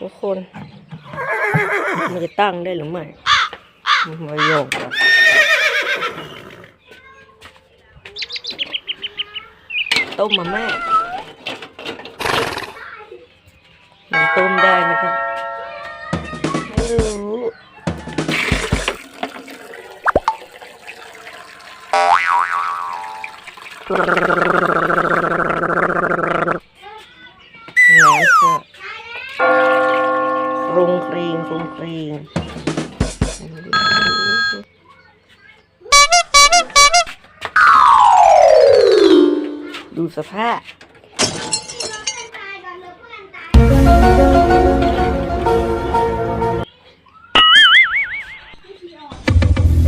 ทุกคน มันจะตั้งได้หรือไม่มาโยกก่อนต้มมาม่ามันต้มได้ไหมครับไม่รู้ รุงครีงครุงครีงดูสภาพ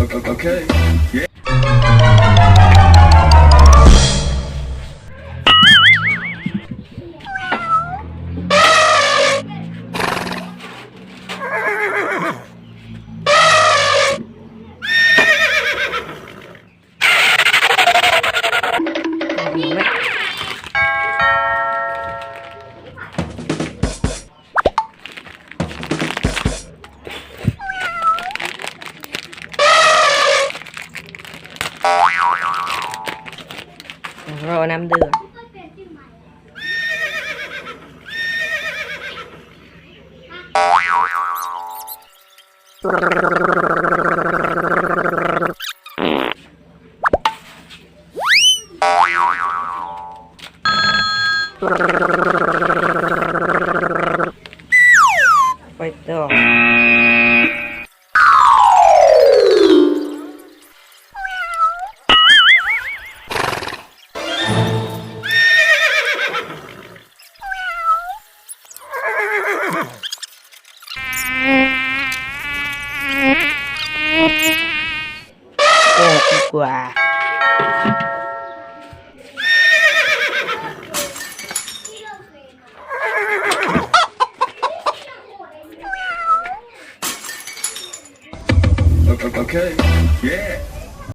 Okay. okay. Yeah. รอน้ำเดือดไปต่อ ดีกว่า Okay. okay. Yeah.